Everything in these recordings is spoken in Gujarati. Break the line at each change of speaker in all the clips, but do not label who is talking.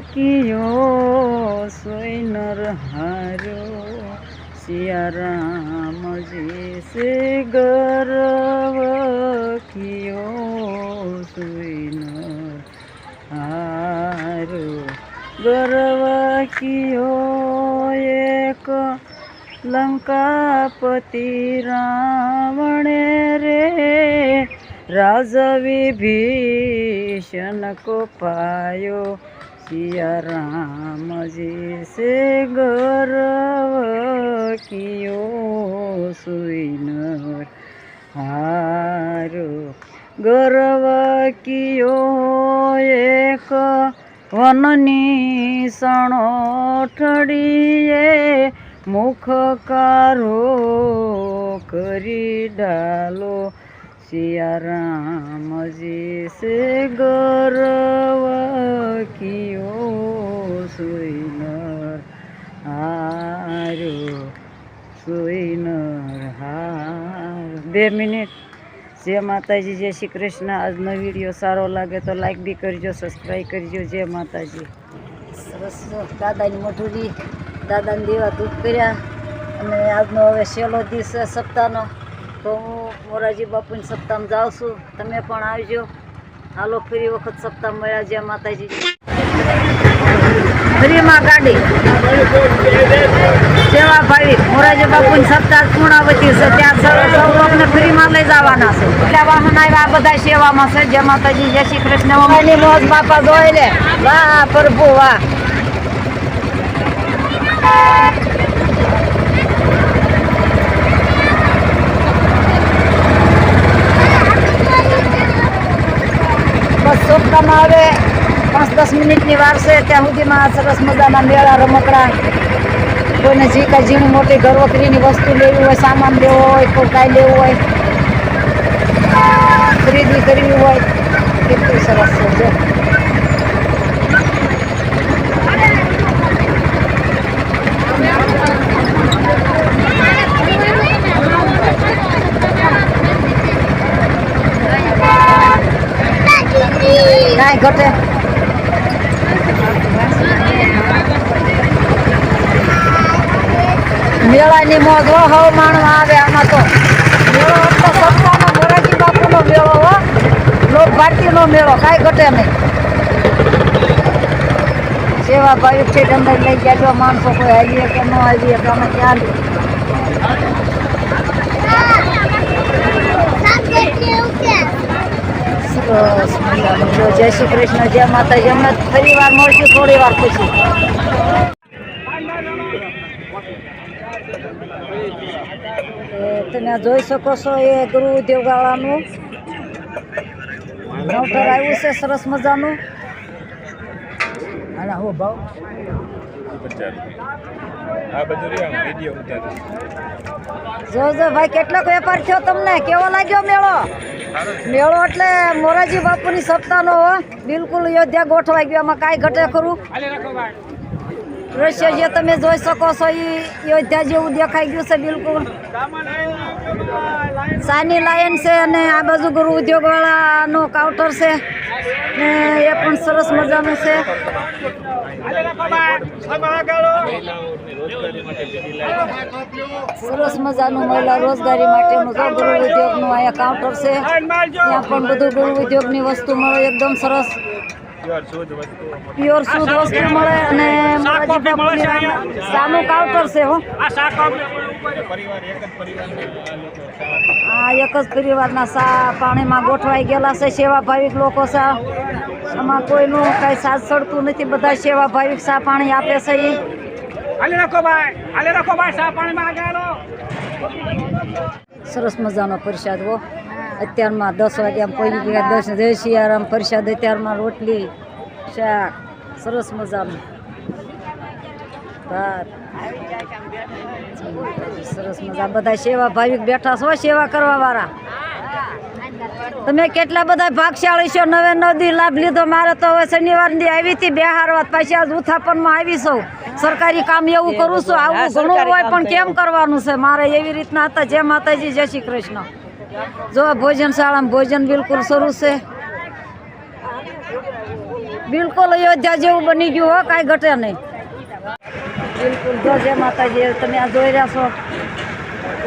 કિયો સોઈનર હાર્યો સિયારામજી સે ગરવ કિયો સોઈનર હાર્યો ગરવ કિયો એક લંકાપતિ રાવણે રે. વિભીષણ કો પાયો સિયા રામજી સે ગરવ કિયો સુઈનર હારો. ગર્વ કિયો એક વનની સણોઠડીએ મુખ કારો કરી ડાલો. સિયા રામજી સે ગૌરવ કિયો સુઈનર હારો સુઈનર હાર બે મિનિટ જય માતાજી જય શ્રી કૃષ્ણ આજનો વીડિયો સારો લાગે તો લાઈક બી કરજો સબસ્ક્રાઈબ કરજો જય માતાજી સરસ દાદાની મધુરી, દાદાને દેવા દૂધ કર્યા. અને આજનો હવે છેલ્લો દિવસ સપ્તાહનો. તો હું મોરારજી બાપુની સપ્તાહમાં જાઉં છું. તમે પણ આવજો. હાલો, ફરી વખત સપ્તાહ મળ્યા જય માતાજી. ફ્રીમાં ગાડી. સેવા ભાવિક મોરારજી બાપુની સપ્તાહ પૂર્ણાવતી છે. ત્યાં સૌ ફ્રીમાં લઈ જવાના છે. એટલે વાહન આવ્યા બધા સેવામાં છે. જય માતાજી, જય શ્રી કૃષ્ણ. મમ્મીની મોજ બાપા જોઈ લે. વાહ, પ્રભુ, વાહ. સપ્તાહમાં હવે પાંચ દસ મિનિટની વાર છે, ત્યાં સુધીમાં સરસ મજાના મેળા રમકડા. કોઈને જે કાંઈ ઝીણી મોટી ઘરવકરીની વસ્તુ લેવી હોય, સામાન લેવો હોય, કોઈ કાંઈ લેવું હોય ખરીદી કરવી હોય, કેટલું સરસ છે કાંઈ ઘટે મેળાની મોજ હો, હવ માણવા આવે આમાં તો. મેળો એટલે સપ્તાહનો મોરારજી બાપુનો મેળો હો. લોક ભારતીનો મેળો, કાંઈ ઘટે નહીં. સેવા ભાઈ છે અંદર લઈ ગયા જો માણસો કોઈ આવીએ કે ન આવીએ, તો અમે સરસ જો જય શ્રી કૃષ્ણ, જય માતાજી. અમને ફરી વાર મળશું, થોડી વાર પછી તમે જોઈ શકો છો એ ગુરુ દેવગાળાનું મોટર આવ્યું છે, સરસ મજાનું. અને હો ભાવ. જો જો, ભાઈ, કેટલોક વેપાર થયો તમને? કેવો લાગ્યો મેળો? મેળો એટલે મોરારજી બાપુની સપ્તાહનો બિલકુલ અયોધ્યા ગોઠવાઈ ગયો. એમાં કાંઈ ઘટે ખરું? દ્રશ્ય જે તમે જોઈ શકો છો એ અયોધ્યા જેવું દેખાઈ ગયું છે બિલકુલ. સાની લાયન છે અને આ બાજુ ગુરુ ઉદ્યોગવાળાનું કાઉન્ટર છે. ને એ પણ સરસ મજાનું છે. સરસ મજાનું મહિલા રોજગારી માટેનું જો ગૃહ ઉદ્યોગનું અહીંયા કાઉન્ટર છે. ત્યાં પણ બધું ગૃહ ઉદ્યોગની વસ્તુ મળે, એકદમ સરસ.
પ્યોર શુદ્ધ વસ્તુ.
મળે અને સાનું કાઉન્ટર છે હો.
પરિવાર એક જ
આ એક જ પરિવારના સા પાણીમાં ગોઠવાઈ ગયેલા છે. સેવા ભાવિક લોકો સા આમાં કોઈનું કાંઈ સાથ સડતું નથી. બધા સેવા ભાવિક સા પાણી આપે છે એ
હાલે રાખો ભાઈ. હાલે રાખો ભાઈ સા પાણીમાં આગળ
સરસ મજાનો પ્રસાદ હો. અત્યારમાં દસ વાગ્યા પડી ગયા દસ જય શિયારામ પ્રસાદ અત્યારમાં રોટલી શાક સરસ મજાનું. ભાત. સરસ મજા બધા સેવા ભાવિક બેઠા છો સેવા કરવા વાળા? તમે કેટલા બધા ભાગશાળી છો? નવે નવ દી લાભ લીધો. મારે તો હવે શનિવાર દી આવી હતી બે વાત પછી આજ ઉથાપનમાં આવી છું. સરકારી કામ એવું કરું છું. આવું ઘણું હોય પણ કેમ કરવાનું છે? મારે એવી રીતના હતા. જય માતાજી જય શ્રી કૃષ્ણ. જો ભોજન ભોજનશાળામાં ભોજન બિલકુલ શરૂ છે. બિલકુલ અયોધ્યા જેવું બની ગયું હો, કાંઈ ઘટે નહીં. બિલકુલ જો જે માતાજી તમે આ જોઈ રહ્યા છો.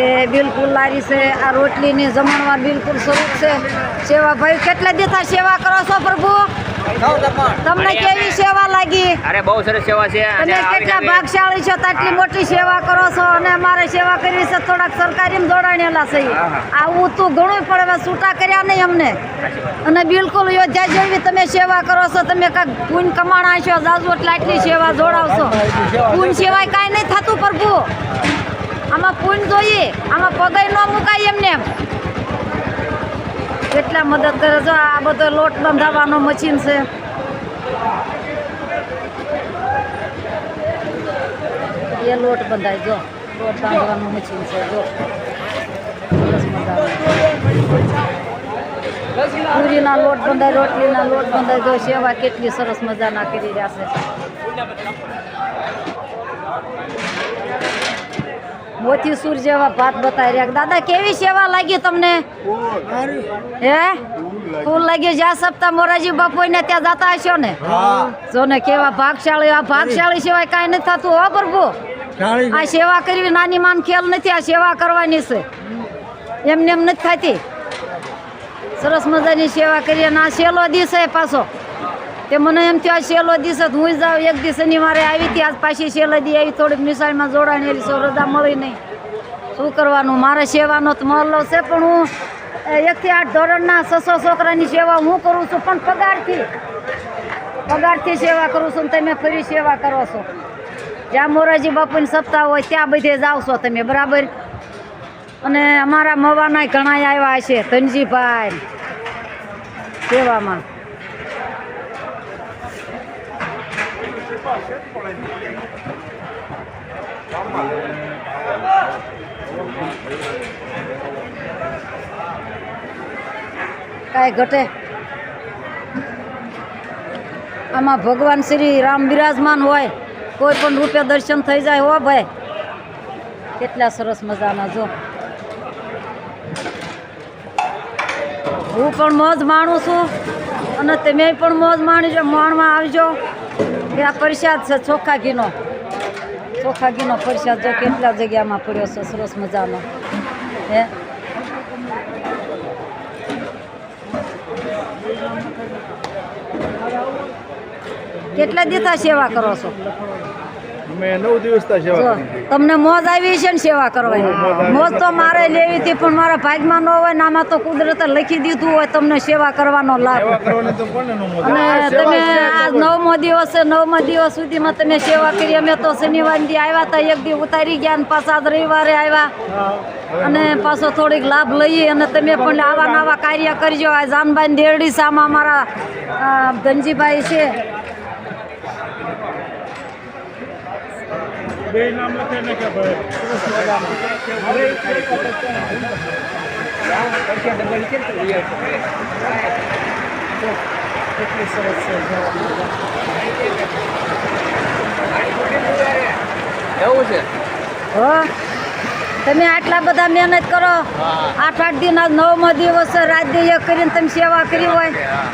એ બિલકુલ લારી છે, આ રોટલીની જમણવાર બિલકુલ શરૂ છે. સેવા ભાઈ કેટલા દેતા સેવા કરો છો પ્રભુ? તમને કેવી સેવા લાગી?
અરે બહુ સરસ સેવા છે અને
તમે કેટલા ભાગશાળી છો આટલી મોટી સેવા કરો છો અને અમારે સેવા કરી છે થોડાક સરકારી જોડાણેલા છે. આવું તું ઘણું પણ હવે છૂટા કર્યા નહીં અમને. અને બિલકુલ યોજા જેવી તમે સેવા કરો છો તમે કાંઈક પૂન કમાણા છો જાજુ એટલે આટલી સેવા જોડાવશો. પૂન સિવાય કાંઈ નહીં થતું પ્રભુ. આમાં પૂન જોઈએ આમાં પગે ન મુકાય એમને. એમ કેટલા મદદ કરે છે. આ બધો લોટ બંધાવવાનો મશીન છે. એ લોટ બંધાય. જો, લોટ બાંધવાનું મશીન છે. જો. પૂરીના લોટ બંધાય, રોટલીના લોટ બંધાય. જો, સેવા કેટલી સરસ મજાના કરી રહ્યા છે. મોતી સૂર જેવા ભાત બતાવી રહ્યા. દાદા કેવી સેવા લાગી તમને? હે? ફૂલ લાગ્યું જ્યાં સપ્તાહ મોરારજી બાપુ ને ત્યાં જતા હશો ને? જો ને કેવા ભાગશાળી આ ભાગશાળી સિવાય કાંઈ નથી થતું હો પ્રભુ? આ સેવા કરવી નાની માન ખેલ નથી આ સેવા કરવાની છે. એમને એમ નથી થતી. સરસ મજાની સેવા કરીએ ના સેલો દિવસે પાછો. તે મને એમ થયું, આ સેલો દિવસે હું જાઉં. એક દિવસ શનિવારે આવી હતી, આજ પાછી સેલો દી આવી. થોડીક મિસાઈલમાં જોડાણેલી સો રજા મળી નહીં. શું કરવાનું? મારે સેવાનો તો મહલ્લો છે, પણ હું એકથી આઠ ધોરણના છસો છોકરાની સેવા હું કરું છું, પણ પગારથી. પગારથી સેવા કરું છું તમે ફરી સેવા કરો છો. જ્યાં મોરારજી બાપુની સપ્તાહ હોય, ત્યાં બધે જાઓ છો તમે, બરાબર? અને અમારા મવાના ઘણા આવ્યા છે, ધનજીભાઈ. સેવામાં. કાંઈ ઘટે? આમાં ભગવાન શ્રી રામ બિરાજમાન હોય, કોઈ પણ રૂપે દર્શન થઈ જાય હો ભાઈ. કેટલા સરસ મજાના જો. હું પણ મોજ માણું છું અને તમે પણ મોજ માણીજો, માણવા આવજો. કે આ પ્રસાદ છે ચોખ્ખા ઘીનો. ચોખ્ખા ઘીનો પ્રસાદ જો કેટલા જગ્યામાં પડ્યો છે, સરસ મજાનો હે? કેટલા દિવસા સેવા કરો છો?
નવ
તમને મોજ આવી છે ને સેવા કરવાની. મોજ તો મારે લેવી હતી પણ મારા ભાગમાં ન હોય ને આમાં તો કુદરતે લખી દીધું હોય તમને સેવા કરવાનો લાભ. અને તમે આ નવમો દિવસ છે નવમા દિવસ સુધીમાં તમે સેવા કરી. અમે તો શનિવાર દી આવ્યા હતા એક દી ઉતારી ગયા અને પાછા રવિવારે આવ્યા. અને પાછો થોડીક લાભ લઈએ અને તમે પણ આવા નવા કાર્ય કરજો. આ જાનભાઈ દેરડી સામા અમારા ધનજીભાઈ છે.
બે
તમે આટલા બધા મહેનત કરો. આઠ આઠ દિન નવમો દિવસ એક કરીને તમે સેવા કરી હોય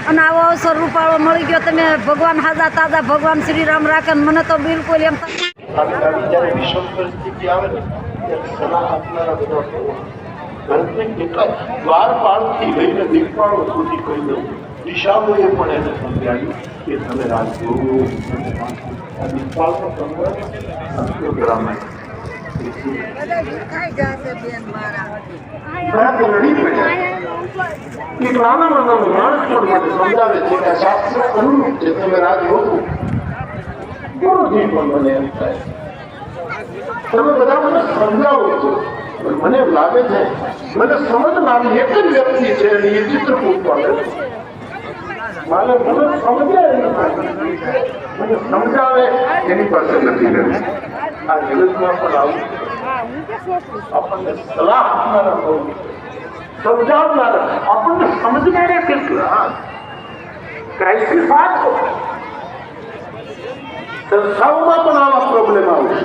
અને આવો અવસર રૂપાળો મળી ગયો. તમે ભગવાન હાજા તાજા ભગવાન શ્રી રામ રાખે મને તો બિલકુલ એમ થાય
આવી આવી જ્યારે વિષમ પરિસ્થિતિ આવે ને ત્યારે સલાહ આપનારા બધા લોકો ભારતને કેટલા દ્વારપાળથી લઈને દિગપાળો સુધી કહી દઉં દિશાઓએ પણ એને સમજાવ્યું કે તમે રાજગુરુ તમે રાજગુરુ. આ દિગપાળનો સંગ્રહ સંસ્કૃત રામાયણ ઘણા કરડી પડ્યા એક નાના નાના માણસ પણ મને સમજાવે છે કે આ શાસ્ત્ર અનુરૂપ છે તમે રાજગુરુ ગુરુજી પણ મને એમ થાય. તમે બધા મને સમજાવો છો. મને લાગે છે, મને સમજનારી એક જ વ્યક્તિ છે અને એ ચિત્રકૂટ વાળે મારે મને સમજે. મને સમજાવે એની પાસે નથી રહેતું આ જગતમાં પણ આવું આપણને સલાહ આપનારા બહુ સમજાવનારા. આપણને સમજનારા કેટલા? ક્રાઇસિસ આ જ સંસ્થાઓમાં પણ આવા પ્રોબ્લેમ આવશે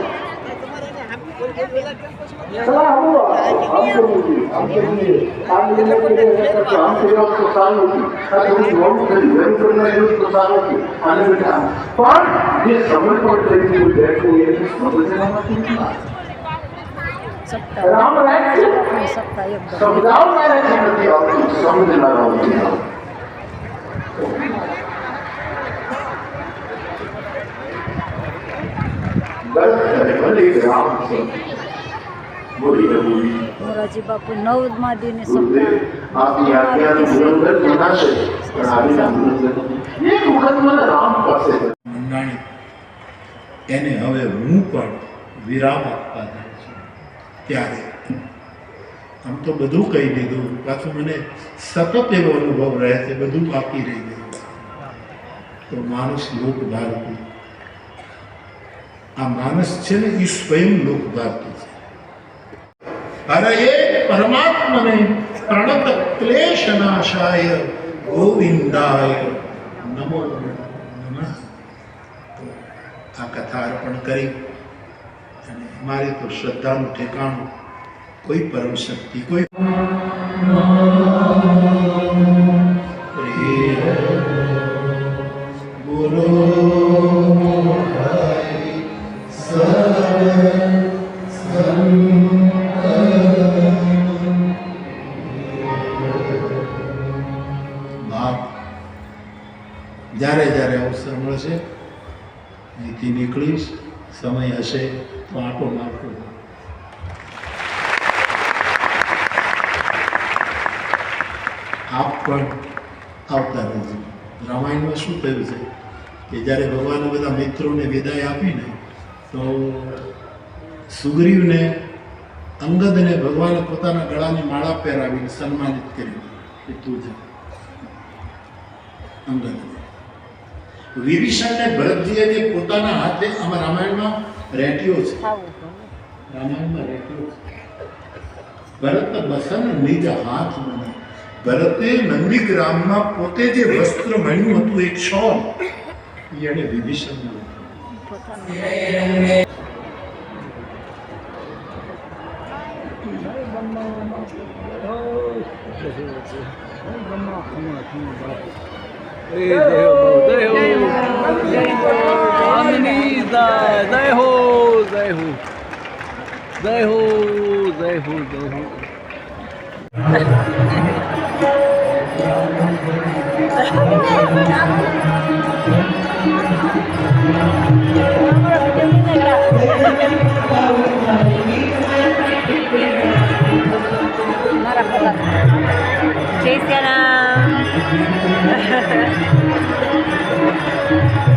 સલાહ આપો આમ કરવું જોઈએ આમ કરવું જોઈએ આ નિર્ણય કરીને આમ કર્યો તો સારું નથી આ થોડું ઘણું કરી વેરું કરી નાખ્યું તો સારું નથી આને બેટા પણ જે સમય પર કરી બેઠું એ સમજવામાં નથી
સપ્તાહ
રામ રાજ્ય
આપણી સપ્તાહ એકદમ
સમજાવનારાથી નથી આવતું સમજનારાથી આવતું દસ ભલે રામ છે બોલી ને બોલી
મોરારજી બાપુ નવમા દિને
ગુરુદેવ
સપ્તાહ
આપની આજ્ઞાનું ઉલ્લંઘન મનાશે પણ આજ્ઞા ઉલ્લંઘન એક વખત બાપુ નવ પાસે
મંડાણી એને હવે હું પણ વિરામ આપવા જાઉં છું. ત્યારે. આમ તો બધું કહી દીધું. પાછું મને સતત એવો અનુભવ રહે છે બધું બાકી રહી ગયું. તો માણસ લોક ભારતી આ માણસ છે ને એ સ્વયં લોક ભારતી છે એ પરમાત્મને પ્રણત ક્લેશ નાશાય, ગોવિંદાય. નમો નમઃ. આ કથા અર્પણ કરી અને મારી તો શ્રદ્ધાનું ઠેકાણું, કોઈ પરમ શક્તિ, કોઈ જ્યારે જ્યારે અવસર મળશે અહીંથી નીકળીશ, સમય હશે તો આંટો મારતો આપ પણ આવતા રહેજો. રામાયણમાં શું થયું છે કે જ્યારે ભગવાને બધા મિત્રોને વિદાય આપીને, તો સુગ્રીવને, અંગદને ભગવાને પોતાના ગળાની માળા પહેરાવીને સન્માનિત કર્યું કે તું જા. અંગદને વિભીષણને ભરતજીએ જે પોતાના હાથે આમાં રામાયણમાં રેટ્યો છે રામાયણમાં રેટ્યો છે ભરત બસન નિજ હાથ મને ભરતે નંદીગ્રામમાં પોતે જે વસ્ત્ર મળ્યું હતું એક શોલ એ એણે વિભીષણને આપ્યું.
પોતાનું
જય On the knees, Jai Ho, Jai Ho. Jai Ho, Jai Ho, Jai
Ho. Jai Siaram! Thank you.